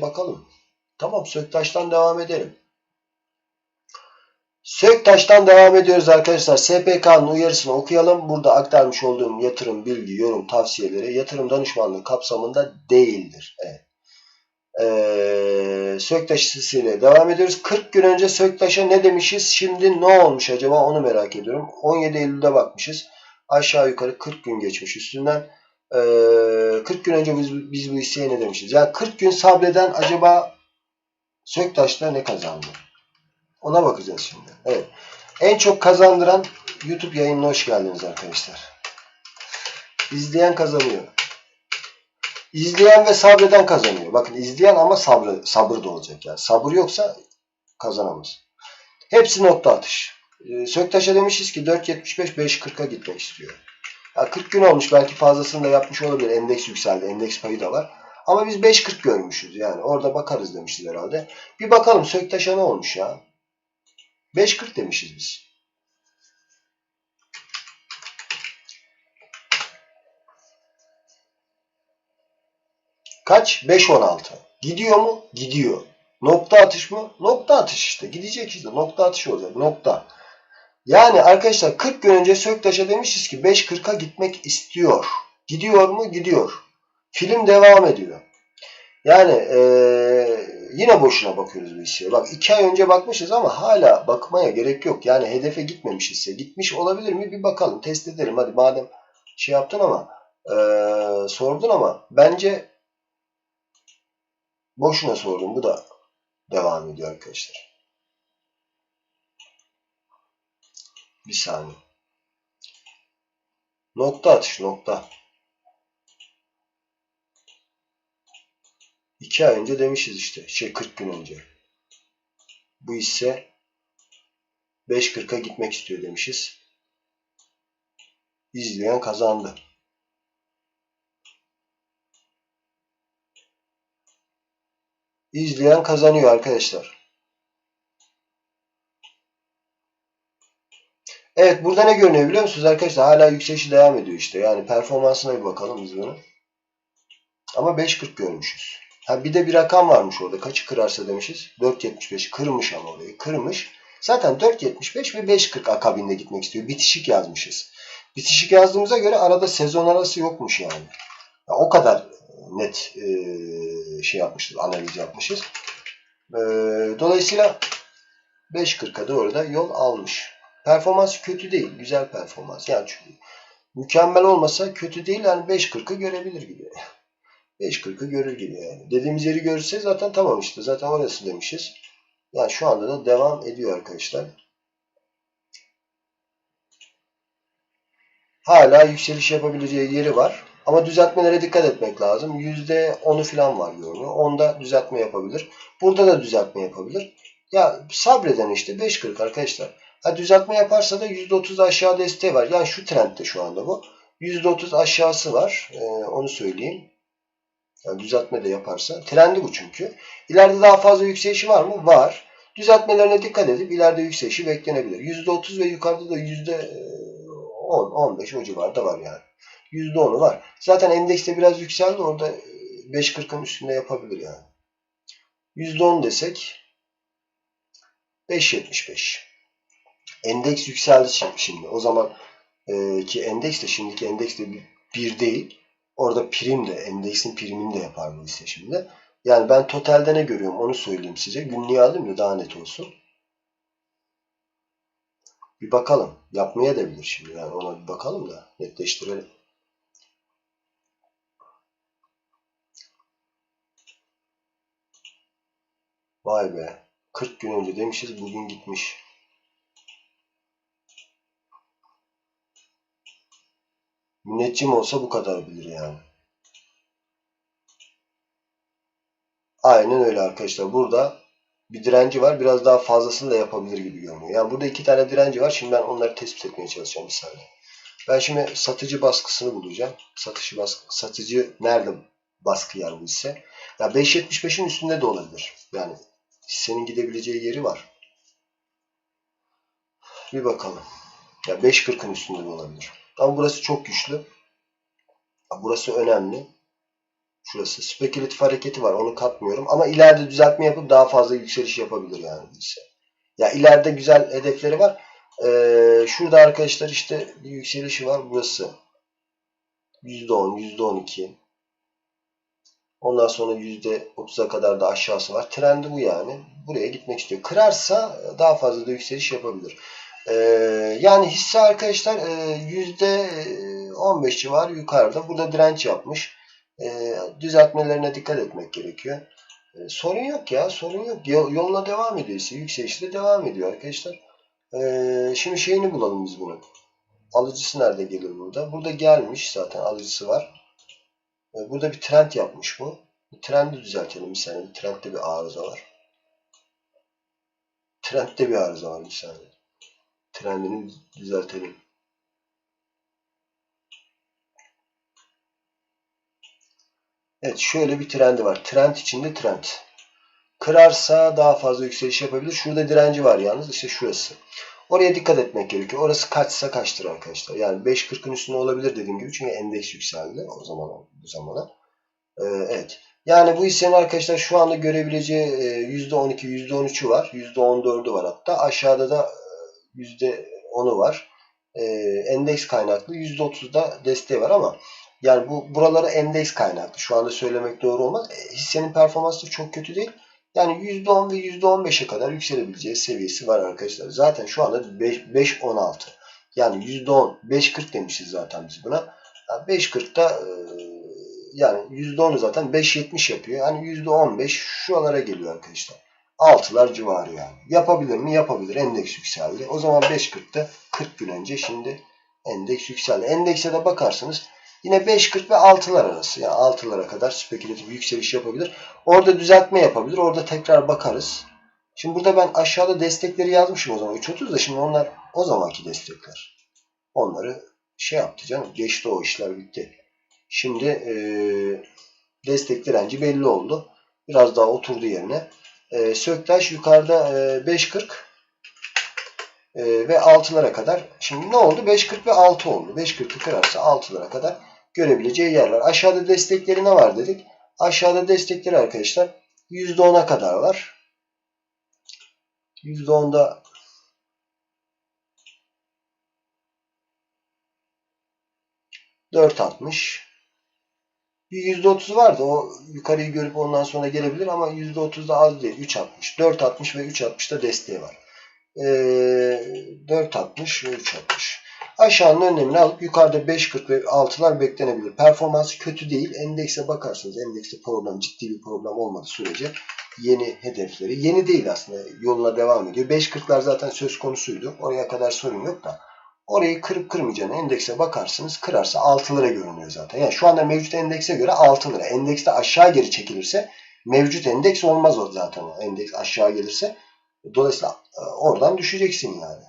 bakalım. Tamam Söktaş'tan devam edelim. Söktaş'tan devam ediyoruz arkadaşlar. SPK'nın uyarısını okuyalım. Burada aktarmış olduğum yatırım, bilgi, yorum, tavsiyeleri yatırım danışmanlığı kapsamında değildir. Evet. Ee, Söktaş hissesiyle devam ediyoruz. 40 gün önce Söktaş'a ne demişiz? Şimdi ne olmuş acaba onu merak ediyorum. 17 Eylül'de bakmışız. Aşağı yukarı 40 gün geçmiş üstünden. Ee, 40 gün önce biz, biz bu hisseye ne demişiz? Yani 40 gün sabreden acaba Söktaş'ta ne kazandı? Ona bakacağız şimdi. Evet. En çok kazandıran YouTube yayınına hoş geldiniz arkadaşlar. İzleyen kazanıyor. İzleyen ve sabreden kazanıyor. Bakın izleyen ama sabrı, sabır da olacak. Yani sabır yoksa kazanamaz. Hepsi nokta atış. Söktaş'a demişiz ki 4.75 5.40'a gitmek istiyor. Ya 40 gün olmuş belki fazlasını da yapmış olabilir. Endeks yükseldi. Endeks payı da var. Ama biz 5.40 görmüşüz. Yani orada bakarız demişiz herhalde. Bir bakalım Söktaş'a ne olmuş ya. 5.40 demişiz biz. Kaç? 5.16. Gidiyor mu? Gidiyor. Nokta atış mı? Nokta atış işte. Gidecek işte. Nokta atış olacak. Nokta. Yani arkadaşlar 40 gün önce Söktaş'a demişiz ki 5.40'a gitmek istiyor. Gidiyor mu? Gidiyor. Film devam ediyor. Yani ee, yine boşuna bakıyoruz bu hisseye. Bak 2 ay önce bakmışız ama hala bakmaya gerek yok. Yani hedefe gitmemiş hisse. Gitmiş olabilir mi? Bir bakalım. Test edelim. Hadi madem şey yaptın ama ee, sordun ama bence boşuna sordum. Bu da devam ediyor arkadaşlar. Bir saniye. Nokta atış nokta. 2 ay önce demişiz işte. Şey 40 gün önce. Bu hisse 5.40'a gitmek istiyor demişiz. İzleyen kazandı. İzleyen kazanıyor arkadaşlar. Evet burada ne görünüyor biliyor musunuz arkadaşlar? Hala yükselişi devam ediyor işte. Yani performansına bir bakalım biz bunun. Ama 5.40 görmüşüz. Ha bir de bir rakam varmış orada. Kaçı kırarsa demişiz. 4.75 kırmış ama orayı. Kırmış. Zaten 4.75 ve 5.40 akabinde gitmek istiyor. Bitişik yazmışız. Bitişik yazdığımıza göre arada sezon arası yokmuş yani. Ya o kadar net e, şey yapmışız, analiz yapmışız. E, dolayısıyla 5.40'a doğru da yol almış. Performans kötü değil. Güzel performans. Yani çünkü mükemmel olmasa kötü değil. Yani 5.40'ı görebilir gibi. 5.40'ı görür gibi yani. Dediğimiz yeri görürse zaten tamam işte. Zaten orası demişiz. Yani şu anda da devam ediyor arkadaşlar. Hala yükseliş yapabileceği yeri var. Ama düzeltmelere dikkat etmek lazım. %10'u falan var görünüyor. Onda düzeltme yapabilir. Burada da düzeltme yapabilir. Ya sabreden işte 5.40 arkadaşlar. Ha, düzeltme yaparsa da %30 aşağı desteği var. Yani şu trendde şu anda bu. %30 aşağısı var. Ee, onu söyleyeyim. Yani düzeltme de yaparsa. Trendi bu çünkü. İleride daha fazla yükselişi var mı? Var. Düzeltmelerine dikkat edip ileride yükselişi beklenebilir. %30 ve yukarıda da %10-15 o civarda var yani. %10'u var. Zaten endekste biraz yükseldi. Orada 5.40'ın üstünde yapabilir yani. %10 desek 5.75. Endeks yükseldi şimdi. O zaman e, ki endeks de şimdiki endeks de bir değil. Orada prim de endeksin primini de yapar bu hisse şimdi. Yani ben totalde ne görüyorum onu söyleyeyim size. Günlüğü alayım da daha net olsun. Bir bakalım. Yapmaya da bilir şimdi. Yani ona bir bakalım da netleştirelim. Vay be. 40 gün önce demişiz bugün gitmiş. Müneccim olsa bu kadar bilir yani. Aynen öyle arkadaşlar. Burada bir direnci var. Biraz daha fazlasını da yapabilir gibi görünüyor. Yani burada iki tane direnci var. Şimdi ben onları tespit etmeye çalışacağım bir saniye. Ben şimdi satıcı baskısını bulacağım. Satıcı baskı, satıcı nerede baskı yer bu hisse? Ya 5.75'in üstünde de olabilir. Yani hissenin gidebileceği yeri var. Bir bakalım. Ya 5.40'ın üstünde de olabilir. Ama burası çok güçlü. Burası önemli. Şurası. Spekülatif hareketi var. Onu katmıyorum. Ama ileride düzeltme yapıp daha fazla yükseliş yapabilir yani. Ise. Ya ileride güzel hedefleri var. Ee, şurada arkadaşlar işte bir yükselişi var. Burası. %10, %12. Ondan sonra %30'a kadar da aşağısı var. Trendi bu yani. Buraya gitmek istiyor. Kırarsa daha fazla da yükseliş yapabilir. Ee, yani hisse arkadaşlar e, %15 civarı yukarıda. Burada direnç yapmış. Ee, düzeltmelerine dikkat etmek gerekiyor. Ee, sorun yok ya. Sorun yok. Yol, yoluna devam ediyor. ise Yükselişte devam ediyor arkadaşlar. Şimdi şeyini bulalım biz bunun. Alıcısı nerede gelir burada? Burada gelmiş zaten alıcısı var. Burada bir trend yapmış bu. Bu trendi düzeltelim bir saniye. Bir trendde bir arıza var. Trendde bir arıza var bir saniye. Trendini düzeltelim. Evet şöyle bir trendi var. Trend içinde trend. Kırarsa daha fazla yükseliş yapabilir. Şurada direnci var yalnız. işte şurası. Oraya dikkat etmek gerekiyor. Orası kaçsa kaçtır arkadaşlar. Yani 5.40'ın üstünde olabilir dediğim gibi. Çünkü endeks yükseldi o zaman bu zamana. Ee, evet. Yani bu hissenin arkadaşlar şu anda görebileceği e, %12, %13'ü var. %14'ü var hatta. Aşağıda da e, %10'u var. Ee, endeks kaynaklı %30'da desteği var ama yani bu buraları endeks kaynaklı. Şu anda söylemek doğru olmaz. E, hissenin performansı çok kötü değil. Yani %10 ve %15'e kadar yükselebileceği seviyesi var arkadaşlar. Zaten şu anda 5.16. Yani %10, 5.40 demişiz zaten biz buna. Yani 5.40'da e, yani %10'u zaten 5.70 yapıyor. Yani %15 şuralara geliyor arkadaşlar. 6'lar civarı yani. Yapabilir mi? Yapabilir. Endeks yükseldi. O zaman 5.40'da 40 gün önce şimdi endeks yükseldi. Endekse de bakarsanız Yine 5.40 ve 6'lar arası. Yani 6'lara kadar spekülatif yükseliş yapabilir. Orada düzeltme yapabilir. Orada tekrar bakarız. Şimdi burada ben aşağıda destekleri yazmışım o zaman. 3.30 da şimdi onlar o zamanki destekler. Onları şey yaptı canım. Geçti o işler bitti. Şimdi e, destek direnci belli oldu. Biraz daha oturdu yerine. E, Söktaş yukarıda e, 5.40 e, ve 6'lara kadar. Şimdi ne oldu? 5.40 ve 6 oldu. 5.40'ı kırarsa 6'lara kadar görebileceği yerler. Aşağıda destekleri ne var dedik. Aşağıda destekleri arkadaşlar %10'a kadar var. %10'da %4.60 bir %30 vardı. O yukarıyı görüp ondan sonra gelebilir ama %30'da az değil. 3.60. 4.60 ve 3.60'da desteği var. Ee, 4.60 ve 3.60. Aşağının önlemini alıp yukarıda 5.40 ve 6'lar beklenebilir. Performansı kötü değil. Endekse bakarsanız endekste problem ciddi bir problem olmadığı sürece yeni hedefleri yeni değil aslında yoluna devam ediyor. 5.40'lar zaten söz konusuydu. Oraya kadar sorun yok da orayı kırıp kırmayacağını endekse bakarsınız. Kırarsa 6 lira görünüyor zaten. Yani şu anda mevcut endekse göre 6 lira. Endekste aşağı geri çekilirse mevcut endeks olmaz o zaten. Endeks aşağı gelirse dolayısıyla e, oradan düşeceksin yani.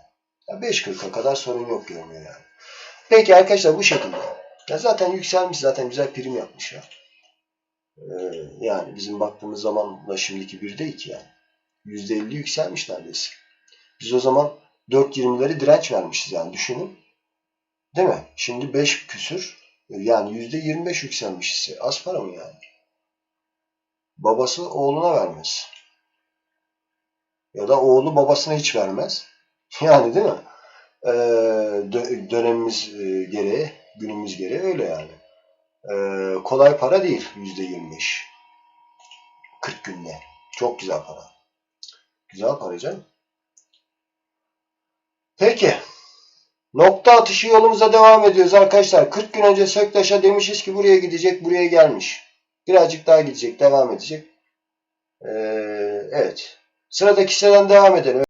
5.40'a kadar sorun yok görünüyor yani. Peki arkadaşlar bu şekilde. Ya zaten yükselmiş zaten güzel prim yapmış ya. Ee, yani bizim baktığımız zamanla şimdiki bir değil ki yani. %50 yükselmiş neredeyse. Biz o zaman 4.20'leri direnç vermişiz yani düşünün. Değil mi? Şimdi 5 küsür yani %25 yükselmiş ise az para mı yani? Babası oğluna vermez. Ya da oğlu babasına hiç vermez. Yani değil mi? Ee, dö- dönemimiz e, gereği, günümüz gereği öyle yani. Ee, kolay para değil %25. 40 günde. Çok güzel para. Güzel para canım. Peki. Nokta atışı yolumuza devam ediyoruz arkadaşlar. 40 gün önce Söktaş'a demişiz ki buraya gidecek, buraya gelmiş. Birazcık daha gidecek, devam edecek. Ee, evet. Sıradaki hisseden devam edelim.